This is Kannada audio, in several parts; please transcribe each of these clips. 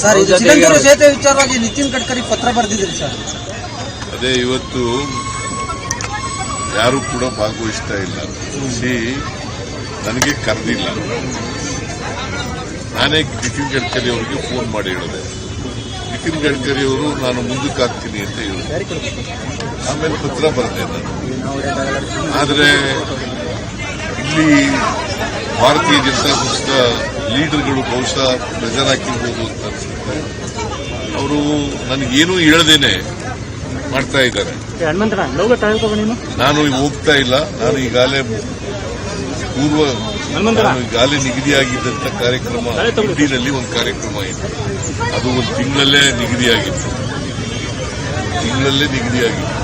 ಸರ್ ಚಿದಂಬರ ಸೇತುವೆ ವಿಚಾರವಾಗಿ ನಿತಿನ್ ಗಡ್ಕರಿ ಪತ್ರ ಬರೆದಿದ್ರಿ ಸರ್. ಅದೇ ಇವತ್ತು ಯಾರು ಕೂಡ ಭಾಗವಹಿಸ್ತಾ ಇಲ್ಲ. ಸಿ ನನಗೆ ಕರೆದಿಲ್ಲ. ನಾನೇ ನಿತಿನ್ ಗಡ್ಕರಿ ಅವರಿಗೆ ಫೋನ್ ಮಾಡಿ ಹೇಳಿದೆ. ನಿತಿನ್ ಗಡ್ಕರಿ ಅವರು ನಾನು ಮುಂದಕ್ಕೆ ಹಾಕ್ತೀನಿ ಅಂತ ಹೇಳಿದ್ರು ಆಮೇಲೆ ಪತ್ರ ಬರೆದೆ ನಾನು. ಆದರೆ ಇಲ್ಲಿ ಭಾರತೀಯ ಜನತಾ ಪಕ್ಷದ ಲೀಡರ್ಗಳು ಬಹುಶಃ ಪ್ರೆಜರ್ ಹಾಕಿರ್ಬೋದು ಅಂತ ಅನ್ಸುತ್ತೆ. ಅವರು ನನಗೇನೂ ಹೇಳದೇನೆ ಮಾಡ್ತಾ ಇದ್ದಾರೆ. ನೀನು? ಹೋಗ್ತಾ ಇಲ್ಲ. ನಾನು ಈಗಾಗಲೇ ಪೂರ್ವ ಈಗಾಗಲೇ ನಿಗದಿಯಾಗಿದ್ದಂತ ಕಾರ್ಯಕ್ರಮ ಇಡೀನಲ್ಲಿ ಒಂದು ಕಾರ್ಯಕ್ರಮ ಇತ್ತು ಅದು ಒಂದು ತಿಂಗಳಲ್ಲೇ ನಿಗದಿಯಾಗಿತ್ತು. ತಿಂಗಳಲ್ಲೇ ನಿಗದಿಯಾಗಿತ್ತು.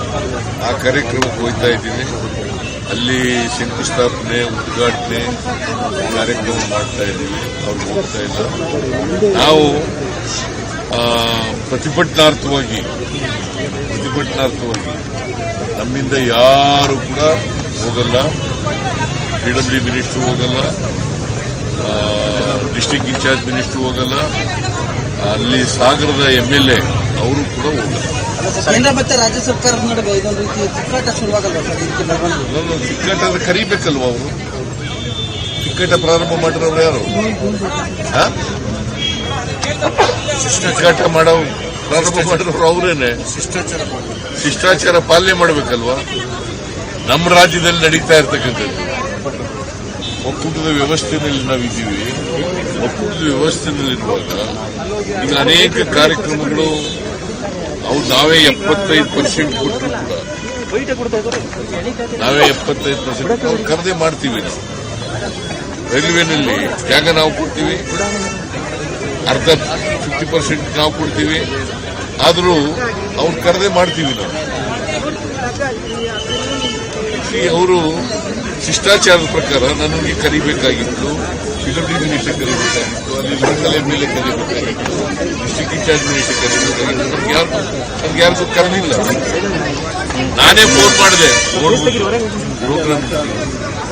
ಆ ಕಾರ್ಯಕ್ರಮಕ್ಕೆ ಹೋಗ್ತಾ ಇದ್ದೀನಿ. ಅಲ್ಲಿ ಶಂಕುಸ್ಥಾಪನೆ, ಉದ್ಘಾಟನೆ ಕಾರ್ಯಕ್ರಮ ಮಾಡ್ತಾ ಇದ್ದೀವಿ. ಅವ್ರಿಗೆ ಹೋಗ್ತಾ ಇಲ್ಲ. ನಾವು ಪ್ರತಿಭಟನಾರ್ಥವಾಗಿ ಪ್ರತಿಭಟನಾರ್ಥವಾಗಿ ನಮ್ಮಿಂದ ಯಾರು ಕೂಡ ಹೋಗಲ್ಲ. ಪಿಡಬ್ಲ್ಯೂ ಮಿನಿಸ್ಟರ್ ಹೋಗಲ್ಲ. ಡಿಸ್ಟಿಕ್ ಇನ್ಚಾರ್ಜ್ ಮಿನಿಸ್ಟರ್ ಹೋಗಲ್ಲ. ಅಲ್ಲಿ ಸಾಗರದ ಎಂ ಎಲ್ ಎ, ಅವರು ಕೂಡ ಹೋಗಲ್ಲ. ಕೇಂದ್ರ ಮತ್ತೆ ರಾಜ್ಯ ಸರ್ಕಾರದ ನಡುವೆ ಇದೊಂದು ರೀತಿ ತಿಕ್ಕಾಟ ಶುರುವಾಗಲ್ಲ ಸರ್? ಇದಕ್ಕೆ ಬೆಳವಣಿಗೆ ಅಂದ್ರೆ ಕರಿಬೇಕಲ್ವ ಅವರು? ತಿಕ್ಕಟ ಪ್ರಾರಂಭ ಮಾಡಿರೋರು ಯಾರು? ಆ? ತಿಕ್ಕಾಟ ಮಾಡೋ ಪ್ರಾರಂಭ ಮಾಡಿರೋರು ಅವರೇನೆ. ಶಿಷ್ಟಾಚಾರ ಪಾಲನೆ ಮಾಡಬೇಕಲ್ವಾ? ನಮ್ಮ ರಾಜ್ಯದಲ್ಲಿ ನಡೀತಾ ಇರ್ತಕ್ಕಂಥದ್ದು. ಒಕ್ಕೂಟದ ವ್ಯವಸ್ಥೆಯಲ್ಲಿ ನಾವಿದ್ದೀವಿ. ಒಕ್ಕೂಟದ ವ್ಯವಸ್ಥೆಯಲ್ಲಿರುವಾಗ ಈಗ ಅನೇಕ ಕಾರ್ಯಕ್ರಮಗಳು ಅವು ನಾವೇ ಎಪ್ಪತ್ತೈದು ಪರ್ಸೆಂಟ್ ಕೊಟ್ಟರು ಕೂಡ. ನಾವೇ ಎಪ್ಪತ್ತೈದು ಪರ್ಸೆಂಟ್ ಕರೆದೇ ಮಾಡ್ತೀವಿ ನಾವು. ರೈಲ್ವೆನಲ್ಲಿ ಜಾಗ ನಾವು ಕೊಡ್ತೀವಿ. ಅರ್ಧ ಫಿಫ್ಟಿ ಪರ್ಸೆಂಟ್ ನಾವು ಕೊಡ್ತೀವಿ. ಆದರೂ ಅವ್ರು ಕರೆದೇ ಮಾಡ್ತೀವಿ ನಾವು. ಅವರು ಶಿಷ್ಟಾಚಾರದ ಪ್ರಕಾರ ನನಗೆ ಕರಿಬೇಕಾಗಿತ್ತು. ಪಿಡಬ್ಲ್ಯೂ ಮಿನಿಸ್ಟರ್ ಕರಿಬೇಕಾಗಿತ್ತು. ಅಲ್ಲಿ ಲೋಕಲ್ ಎಂ ಎಲ್ ಎ ಕರಿಬೇಕಾಗಿತ್ತು. ಡಿಸ್ಟಿಕ್ ಇನ್ಚಾರ್ಜ್ ಮಿನಿಸ್ಟರ್ ಕರಿಬೇಕಾಗಿತ್ತು. ನಮ್ಗೆ ಯಾರು ನಮ್ಗೆ ಯಾರಿಗೂ ಕರೆದಿಲ್ಲ. ನಾನೇ ಫೋನ್ ಮಾಡಿದೆ. ಪ್ರೋಗ್ರಾಮ್